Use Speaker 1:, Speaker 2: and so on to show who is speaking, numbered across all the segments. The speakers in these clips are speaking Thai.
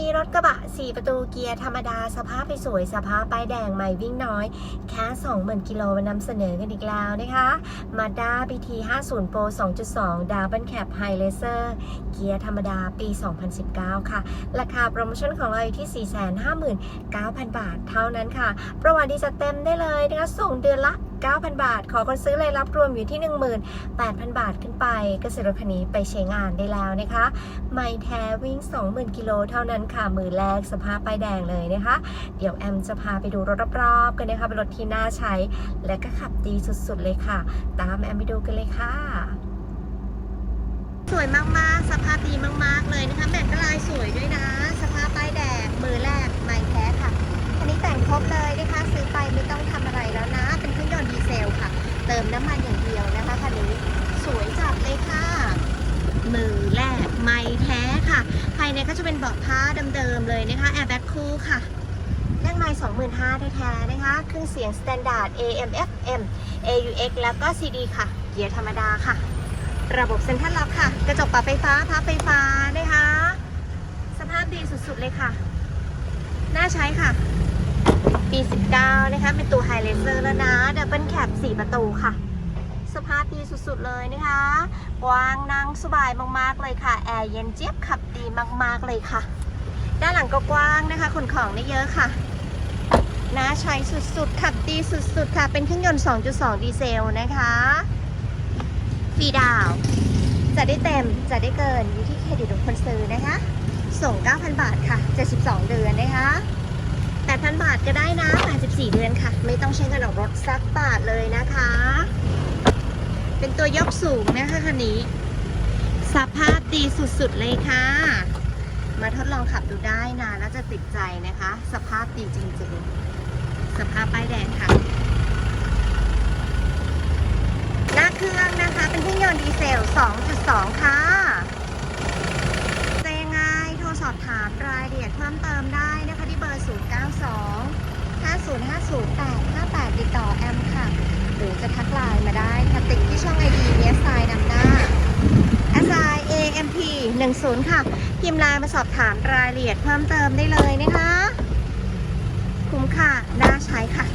Speaker 1: มีรถกระบะ 4 ประตูเกียร์ธรรมดา สภาพไปสวย สภาพป้ายแดงใหม่วิ่งน้อย แค่20,000กิโลมานำเสนอกันอีกแล้วนะคะมาด้า BT 50 Pro 2.2 Double Cab High Laser เกียร์ธรรมดาปี 2019 ค่ะ ราคาโปรโมชั่นของเราอยู่ที่ 459,000 บาทเท่านั้นค่ะ ประวัติดีจัดเต็มได้เลยนะคะ ส่งเดือนละ 9,000 บาท ขอคนซื้อเลยรับรวมอยู่ที่ 18,000 บาทขึ้นไปเกษตรคันนี้ไปใช้งานได้แล้วนะคะ ไม่แท้วิ่ง 20,000 กิโลเท่านั้นค่ะ มือแรกสภาพป้ายแดงเลยนะคะ เดี๋ยวแอมจะพาไปดูรถรอบๆกันนะคะเป็นรถที่น่าใช้ และก็ขับดีสุดๆเลยค่ะ ตามแอมไปดูกันเลยค่ะ สวยมากๆ สภาพ น้ำมันอย่างเดียวนะคะคันนี้สวยจัดเลยค่ะ มือแรกไม่แท้ค่ะ ภายในก็จะเป็นเบาะผ้าเดิมๆเลยนะคะแอร์แบ็คคู่ค่ะเลขไมล์25,000แท้ๆนะคะ เครื่องเสียง Standard AM FM AUX แล้วก็ CD ค่ะ เกียร์ธรรมดาค่ะ ระบบเซ็นทรัลล็อกค่ะ กระจกปรับไฟฟ้าพับไฟฟ้านะคะ สภาพดีสุดๆเลยค่ะ น่าใช้ค่ะ ปี 19 นะคะ เป็นตัวไฮเลเซอร์แล้วนะ ดับเบิลแคป4ประตูค่ะ ภาพดีสุดๆเลยนะคะ กว้างนั่งสบายมากๆเลยค่ะ แอร์เย็นเจี๊ยบขับดีมากๆเลยค่ะ ด้านหลังก็กว้างนะคะขนของได้เยอะค่ะน่าใช้สุดๆ ขับดีสุดๆ ค่ะ เป็นเครื่องยนต์ 2.2 ดีเซลนะคะฟรีดาว จะได้เต็ม จะได้เกิน อยู่ที่เครดิตของคนซื้อนะคะ ส่ง 9,000 บาทค่ะ 72 เดือนนะคะ 8,000 บาทก็ได้นะ 84 เดือนค่ะ ไม่ต้องใช้เงินออกรถสักบาทเลยนะคะ เป็นตัวยกสูงนะคะคันนี้ สภาพดีสุดๆเลยค่ะ มาทดลองขับดูได้นะแล้วจะติดใจนะคะ สภาพดีจริงๆ สภาพป้ายแดงค่ะ หน้าเครื่องนะคะ เป็นเครื่องยนต์ดีเซล 2.2 ค่ะจะยังไงโทรสอบถามรายละเอียดเพิ่มเติมได้นะคะที่เบอร์ 092 5050 858 ติดต่อแอมค่ะ หรือจะทักไลน์มาได้ค่ะติดที่ช่องไอดีเนสไซนำหน้า S I A M P 10ค่ะ พิมพ์ไลน์มาสอบถามรายละเอียดเพิ่มเติมได้เลยนะคะ คุ้มค่ะ น่าใช้ค่ะ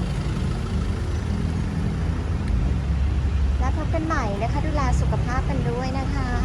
Speaker 1: แล้วพบกันใหม่นะคะ ดูแลสุขภาพกันด้วยนะคะ